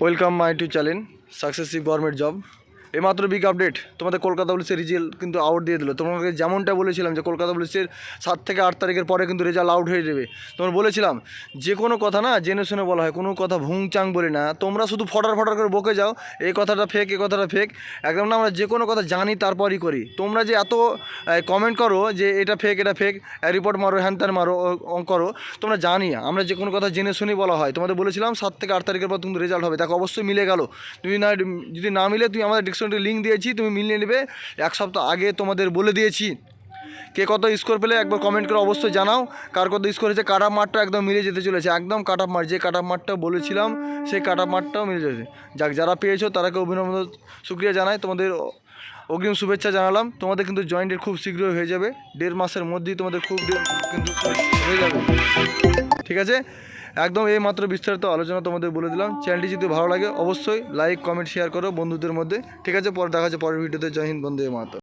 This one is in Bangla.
Welcome my to channel successive government job এইমাত্র বিগ আপডেট তোমাদের কলকাতা পুলিশের রেজাল্ট কিন্তু আউট দিয়ে দিল। তোমাকে যেমনটা বলেছিলাম যে কলকাতা পুলিশের সাত থেকে আট তারিখের পরে কিন্তু রেজাল্ট আউট হয়ে যাবে। তোমার বলেছিলাম, যে কোনো কথা না জেনে শুনে বলা হয়, কোনো কথা ভুংচাং বলি না। তোমরা শুধু ফটার ফটার করে বকে যাও, এই কথাটা ফেক এই কথাটা ফেক একদম না, আমরা যে কোনো কথা জানি, তারপরই করি। তোমরা যে এত কমেন্ট করো যে এটা ফেক এটা ফেক রিপোর্ট মারো, হ্যান ত্যান মারো করো, তোমরা জানি আমরা যে কোনো কথা জেনে শুনেই বলা হয়। তোমাদের বলেছিলাম, সাত থেকে আট তারিখের পর কিন্তু রেজাল্ট হবে। দেখো, অবশ্যই মিলে গেল। তুমি না, যদি না মিলে, তুমি আমাদের ডিকশনারি লিঙ্ক দিয়েছি, তুমি মিলিয়ে নেবে। এক সপ্তাহ আগে তোমাদের বলে দিয়েছি। কে কত স্কোর পেলে একবার কমেন্ট করে অবশ্যই জানাও। কার কত স্কোর হয়েছে, কাট আপ মার্কটা একদম মিলে যেতে চলেছে। একদম কাট আপ মার্ক যে কাট আপ মার্কটা বলেছিলাম সেই কাট আপ মার্কটাও মিলে যাচ্ছে যাক, যারা পেয়েছ তারাকে অভিনন্দন সুক্রিয়া জানাই। তোমাদের অগ্রিম শুভেচ্ছা জানালাম। তোমাদের কিন্তু জয়েন্টের খুব শীঘ্রই হয়ে যাবে। দেড় মাসের মধ্যেই তোমাদের খুব কিন্তু হয়ে যাবে। ঠিক আছে? একদম এই মাত্র বিস্তারিত আলোচনা তোমাদের বলে দিলাম। চ্যানেলটি যদি ভালো লাগে, অবশ্যই লাইক কমেন্ট শেয়ার করো বন্ধুদের মধ্যে। ঠিক আছে, পরে দেখা যাচ্ছে পরের ভিডিওতে। জয় হিন্দ বন্ধু মাতা